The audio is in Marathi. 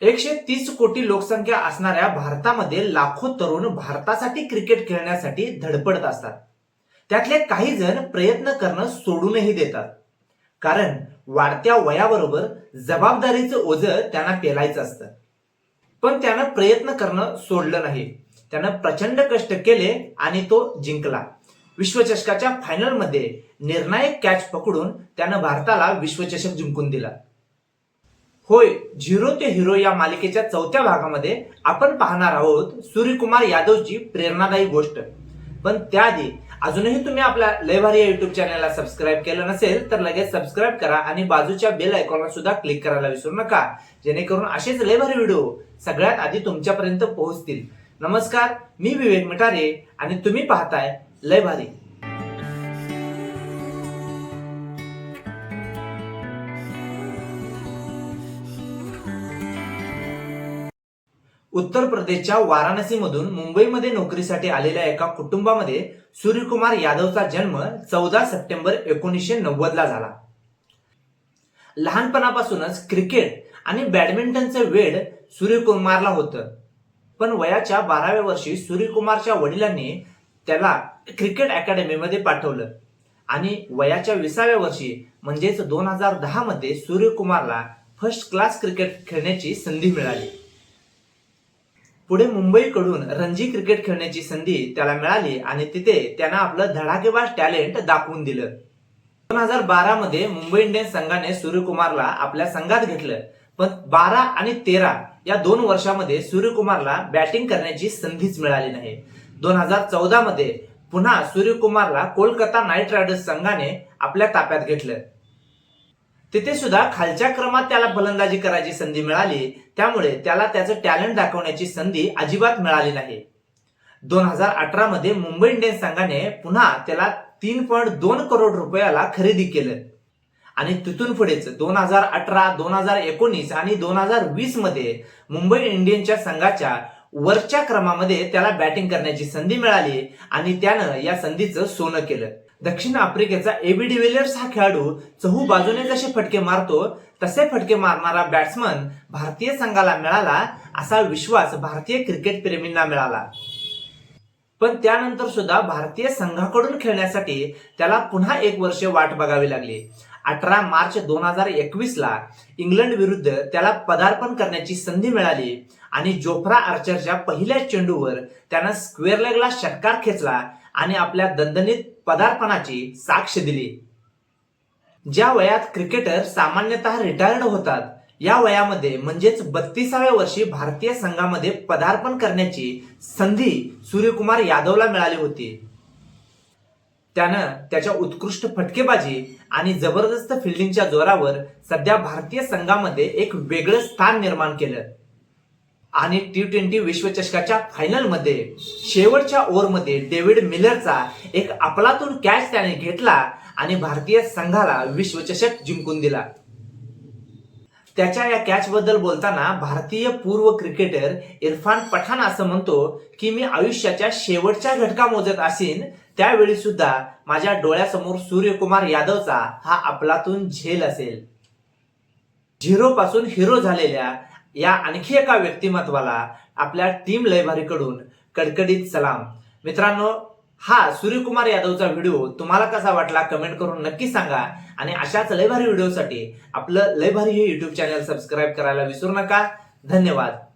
एकशे तीस कोटी लोकसंख्या असणाऱ्या भारतामध्ये लाखो तरुण भारतासाठी क्रिकेट खेळण्यासाठी धडपडत असतात. त्यातले काही जण प्रयत्न करणं सोडूनही देतात. कारण वाढत्या वयाबरोबर जबाबदारीचं ओझं त्यांना पेलायचं असतं. पण त्यानं प्रयत्न करणं सोडलं नाही. त्यानं प्रचंड कष्ट केले आणि तो जिंकला. विश्वचषकाच्या फायनलमध्ये निर्णायक कॅच पकडून त्यानं भारताला विश्वचषक जिंकून दिला. होय झिरो ते हिरो या मालिकेच्या चौथ्या भागामध्ये आपण पाहणार आहोत सूर्यकुमार यादवची प्रेरणादायी गोष्ट. पण त्याआधी अजूनही तुम्ही आपल्या लयभारी या युट्यूब चॅनलला सबस्क्राईब केलं नसेल तर लगेच सबस्क्राईब करा आणि बाजूच्या बेल आयकॉनला सुद्धा क्लिक करायला विसरू नका. जेणेकरून असेच लयभारी व्हिडिओ सगळ्यात आधी तुमच्यापर्यंत पोहोचतील. नमस्कार मी विवेक मिठारे आणि तुम्ही पाहताय लयभारी उत्तर प्रदेशच्या वाराणसीमधून मुंबईमध्ये नोकरीसाठी आलेल्या एका कुटुंबामध्ये सूर्यकुमार यादवचा जन्म चौदा सप्टेंबर एकोणीसशे नव्वद ला झाला. लहानपणापासूनच क्रिकेट आणि बॅडमिंटनचं वेड सूर्यकुमारला होतं. पण वयाच्या बाराव्या वर्षी सूर्यकुमारच्या वडिलांनी त्याला क्रिकेट अकॅडमीमध्ये पाठवलं. आणि वयाच्या विसाव्या वर्षी म्हणजेच दोन हजार दहामध्ये सूर्यकुमारला फर्स्ट क्लास क्रिकेट खेळण्याची संधी मिळाली. पुढे मुंबईकडून रणजी क्रिकेट खेळण्याची संधी त्याला मिळाली आणि तिथे त्यानं आपलं धडाकेबाज टॅलेंट दाखवून दिलं. दोन हजार बारा मध्ये मुंबई इंडियन्स संघाने सूर्यकुमारला आपल्या संघात घेतलं. पण बारा आणि तेरा या दोन वर्षामध्ये सूर्यकुमारला बॅटिंग करण्याची संधीच मिळाली नाही. दोन हजार चौदा मध्ये पुन्हा सूर्यकुमारला कोलकाता नाईट रायडर्स संघाने आपल्या ताब्यात घेतलं. तिथे सुद्धा खालच्या क्रमात त्याला फलंदाजी करायची संधी मिळाली. त्यामुळे त्याला त्याचं टॅलेंट दाखवण्याची संधी अजिबात मिळाली नाही. दोन हजार अठरा मध्ये मुंबई इंडियन्स संघाने पुन्हा त्याला तीन पॉईंट दोन करोड रुपयाला खरेदी केलं. आणि तिथून पुढेच दोन हजार अठरा दोन हजार एकोणीस आणि दोन हजार वीसमध्ये मुंबई इंडियन्सच्या संघाच्या वरच्या क्रमामध्ये त्याला बॅटिंग करण्याची संधी मिळाली आणि त्यानं या संधीचं सोनं केलं. दक्षिण आफ्रिकेचा एबी डिव्हिलियर्स हा खेळाडू चहू बाजूने जसे फटके मारतो तसे फटके मारणारा बॅट्समन भारतीय संघाला मिळाला असा विश्वास भारतीय क्रिकेट प्रेमींना मिळाला. पण त्यानंतर सुद्धा भारतीय संघाकडून खेळण्यासाठी त्याला पुन्हा एक वर्ष वाट बघावी लागली. अठरा मार्च दोन हजार एकवीस ला इंग्लंड विरुद्ध त्याला पदार्पण करण्याची संधी मिळाली आणि जोफ्रा आर्चरच्या पहिल्या चेंडूवर त्यानं स्क्वेअर लेगला षटकार खेचला आणि आपल्या दणदणीत पदार्पणाची साक्ष दिली. ज्या वयात क्रिकेटर सामान्यतः रिटायर्ड होतात या वयामध्ये म्हणजेच बत्तीसाव्या वर्षी भारतीय संघामध्ये पदार्पण करण्याची संधी सूर्यकुमार यादवला मिळाली होती. त्यानं त्याच्या उत्कृष्ट फटकेबाजी आणि जबरदस्त फिल्डिंगच्या जोरावर सध्या भारतीय संघामध्ये एक वेगळं स्थान निर्माण केलं. आणि टी ट्वेंटी विश्वचषकाच्या फायनलमध्ये शेवटच्या ओव्हरमध्ये डेव्हिड मिलरचा एक अपलातून कॅच त्याने घेतला आणि भारतीय संघाला विश्वचषक जिंकून दिला. त्याच्या या कॅचबद्दल बोलताना भारतीय पूर्व क्रिकेटर इरफान पठाण असं म्हणतो की मी आयुष्याच्या शेवटच्या घटका मोजत असेन त्यावेळी सुद्धा माझ्या डोळ्यासमोर सूर्यकुमार यादवचा हा आपलातून झेल असेल. झिरो पासून हिरो झालेल्या या आणखी एका व्यक्तिमत्वाला आपल्या टीम लयभारीकडून कडकडीत सलाम. मित्रांनो हा सूर्यकुमार यादवचा व्हिडिओ तुम्हाला कसा वाटला कमेंट करून नक्की सांगा आणि अशाच लयभारी व्हिडिओसाठी आपलं लयभारी हे युट्यूब चॅनल सबस्क्राईब करायला विसरू नका. धन्यवाद.